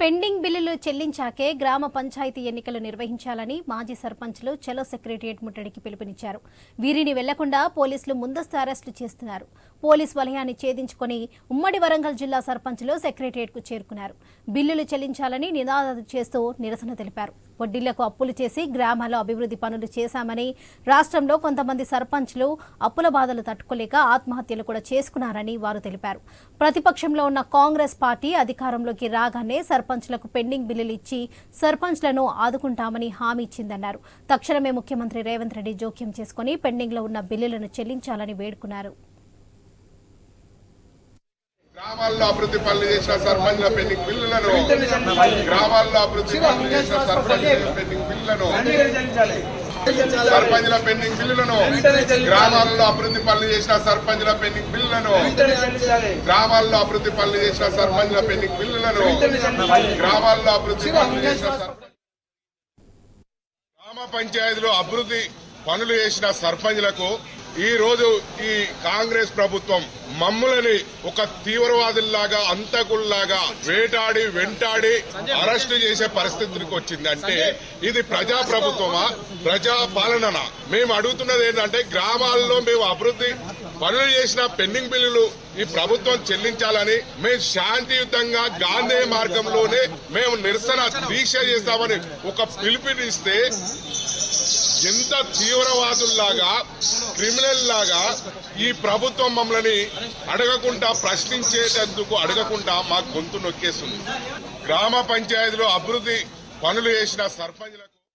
Pending బిల్లులు చెల్లించాకే గ్రామ పంచాయతీ ఎన్నికలు నిర్వహించాలని మాజీ సర్పంచ్లు చలో సెక్రటరియట్ ముట్టడికి పిలుపునిచ్చారు. వీరిని వెళ్ళకుండా పోలీసులు ముందస్తు అరెస్టులు చేస్తున్నారు. పోలీస్ వలయాన్ని ఛేదించుకొని ఉమ్మడి వరంగల్ జిల్లా సర్పంచ్లు సెక్రటరియట్కు చేరుకున్నారు. బిల్లులు చెల్లించాలని నినాదాలు చేస్తూ నిరసన తెలిపారు. వడ్డీలకు అప్పులు చేసి గ్రామాల్లో అభివృద్ధి పనులు చేశామని రాష్ట్రంలో కొంతమంది సర్పంచ్లు అప్పుల బాధలు తట్టుకోలేక ఆత్మహత్యలు కూడా చేసుకున్నారని వారు తెలిపారు. ప్రతిపక్షంలో ఉన్న కాంగ్రెస్ పార్టీ అధికారంలోకి రాగానే సర్పంచ్లకు పెండింగ్ బిల్లులు ఇచ్చి సర్పంచ్లను ఆదుకుంటామని హామీ ఇచ్చిందన్నారు. తక్షణమే ముఖ్యమంత్రి రేవంత్ రెడ్డి జోక్యం చేసుకుని పెండింగ్లో ఉన్న బిల్లులను చెల్లించాలని వేడుకున్నారు. గ్రామాల్లో అభివృద్ధి పనులు చేసిన సర్పంచ్ల పెండింగ్ బిల్లులను గ్రామాల్లో అభివృద్ధి పనులు చేసిన సర్పంచ్ల పెండింగ్ బిల్లులను సర్పంచ్ల పెండింగ్ బిల్లులను గ్రామాల్లో అభివృద్ధి పనులు చేసిన సర్పంచ్ల పెండింగ్ బిల్లులను గ్రామాల్లో అభివృద్ధి పనులు చేసిన సర్పంచ్ల పెండింగ్ బిల్లులను గ్రామాల్లో అభివృద్ధి పనులు చేసిన గ్రామ పంచాయతీలో అభివృద్ధి పనులు చేసిన సర్పంచ్లకు ఈ రోజు ఈ కాంగ్రెస్ ప్రభుత్వం మమ్ములని ఒక తీవ్రవాదుల్లాగా అంతకుల్లాగా వేటాడి వెంటాడి అరెస్ట్ చేసే పరిస్థితికి వచ్చింది. అంటే ఇది ప్రజా ప్రభుత్వమా ప్రజా పాలననా మేము అడుగుతున్నది ఏంటంటే గ్రామాల్లో మేము అభివృద్ధి పనులు చేసిన పెండింగ్ బిల్లులు ఈ ప్రభుత్వం చెల్లించాలని మేము శాంతియుతంగా గాంధీ మార్గంలోనే మేము నిరసన దీక్ష చేస్తామని ఒక పిలుపునిస్తే ఎంత తీవ్రవాదుల్లాగా క్రిమినల్ లాగా ఈ ప్రభుత్వం మమ్మల్ని అడగకుండా ప్రశ్నించేటందుకు అడగకుండా మా గొంతు నొక్కేస్తుంది గ్రామ పంచాయతీలో అభివృద్ధి పనులు చేసిన సర్పంచ్లకు